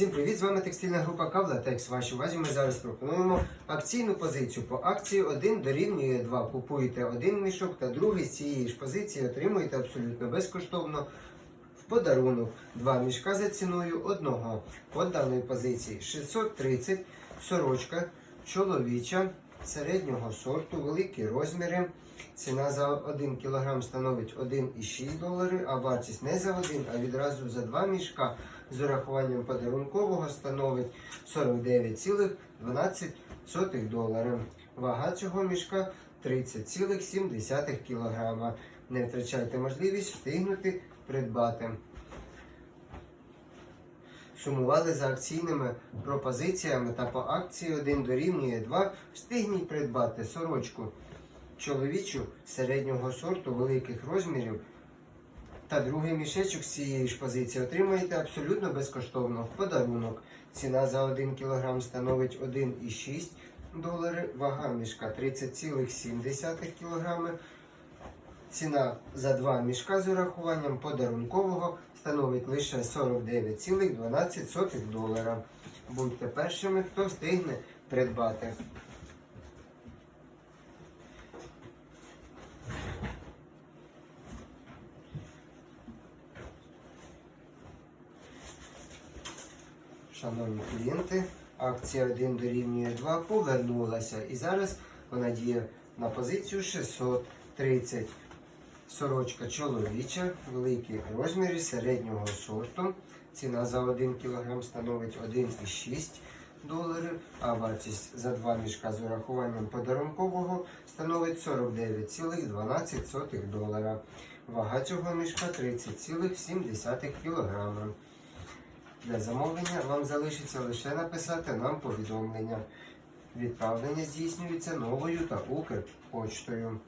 Всім привіт! З вами текстильна група Кавлатекс. Вашій увазі ми зараз пропонуємо акційну позицію. По акції 1 дорівнює 2. Купуєте один мішок та другий з цієї ж позиції отримуєте абсолютно безкоштовно в подарунок. Два мішка за ціною одного. По даної позиції 630 сорочка чоловіча середнього сорту, великі розміри. Ціна за 1 кг становить 1,6 долари, а вартість не за один, а відразу за два мішка з урахуванням подарункового становить 49,12 доларів. Вага цього мішка 30,7 кг. Не втрачайте можливість встигнути придбати. Сумували за акційними пропозиціями та по акції 1 дорівнює 2. Встигніть придбати сорочку чоловічу середнього сорту великих розмірів та другий мішечок з цієї ж позиції отримаєте абсолютно безкоштовно в подарунок. Ціна за 1 кг становить 1,6 долари, вага мішка 30,7 кг. Ціна за два мішка з урахуванням подарункового становить лише 49,12 долара. Будьте першими, хто встигне придбати. Шановні клієнти, акція 1 дорівнює 2 повернулася і зараз вона діє на позицію 630. Сорочка чоловіча, великі розміри середнього сорту. Ціна за 1 кг становить 1,6 доларів, а вартість за два мішка з урахуванням подарункового становить 49,12 долара. Вага цього мішка 30,7 кг. Для замовлення вам залишиться лише написати нам повідомлення. Відправлення здійснюється новою та Укрпочтою.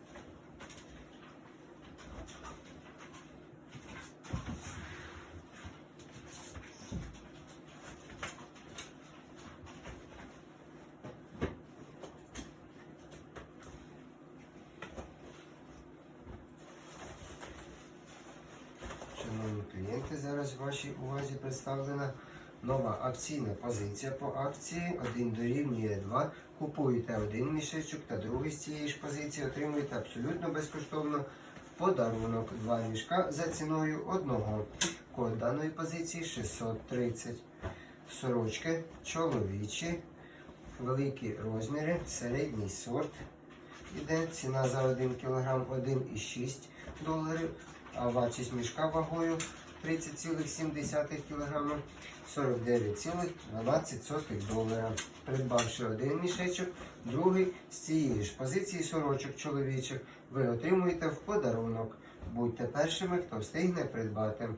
Шановні клієнти, зараз вашій увазі представлена нова акційна позиція по акції 1 дорівнює 2. Купуєте один мішечок та другий з цієї ж позиції отримуєте абсолютно безкоштовно в подарунок. Два мішка за ціною одного. Код даної позиції 630. Сорочки чоловічі, великі розміри, середній сорт. Іде ціна за 1 кг 1,6 доларів а вартість мішка вагою 30,7 кг 49,12 долара. Придбавши один мішечок, другий з цієї ж позиції сорочок чоловічих, ви отримуєте в подарунок. Будьте першими, хто встигне придбати.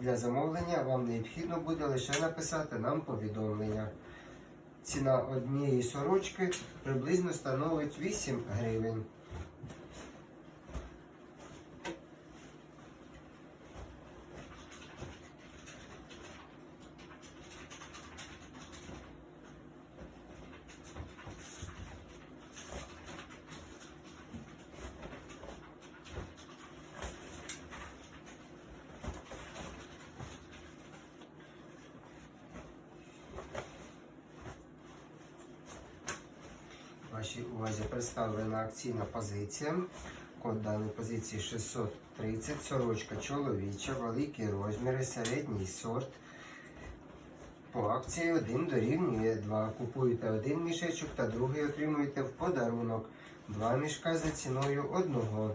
Для замовлення вам необхідно буде лише написати нам повідомлення. Ціна однієї сорочки приблизно становить 8 гривень. Вашій увазі представлена акційна позиція. Код даної позиції 630. Сорочка чоловіча, великі розміри, середній сорт. По акції 1 дорівнює 2. Купуєте один мішечок та другий отримуєте в подарунок. Два мішка за ціною одного.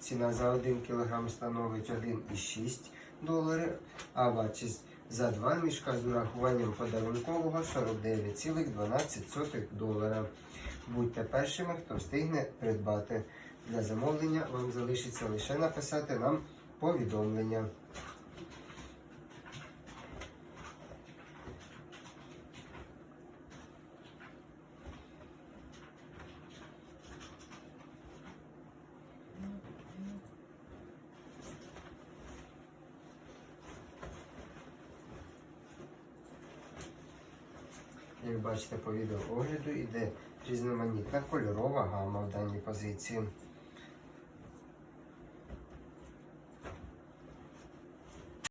Ціна за 1 кг становить 1,6 доларів, а вартість за два мішка з урахуванням подарункового 49,12 долара. Будьте першими, хто встигне придбати. Для замовлення вам залишиться лише написати нам повідомлення. Як бачите по відеоогляду, йде різноманітна кольорова гама в даній позиції.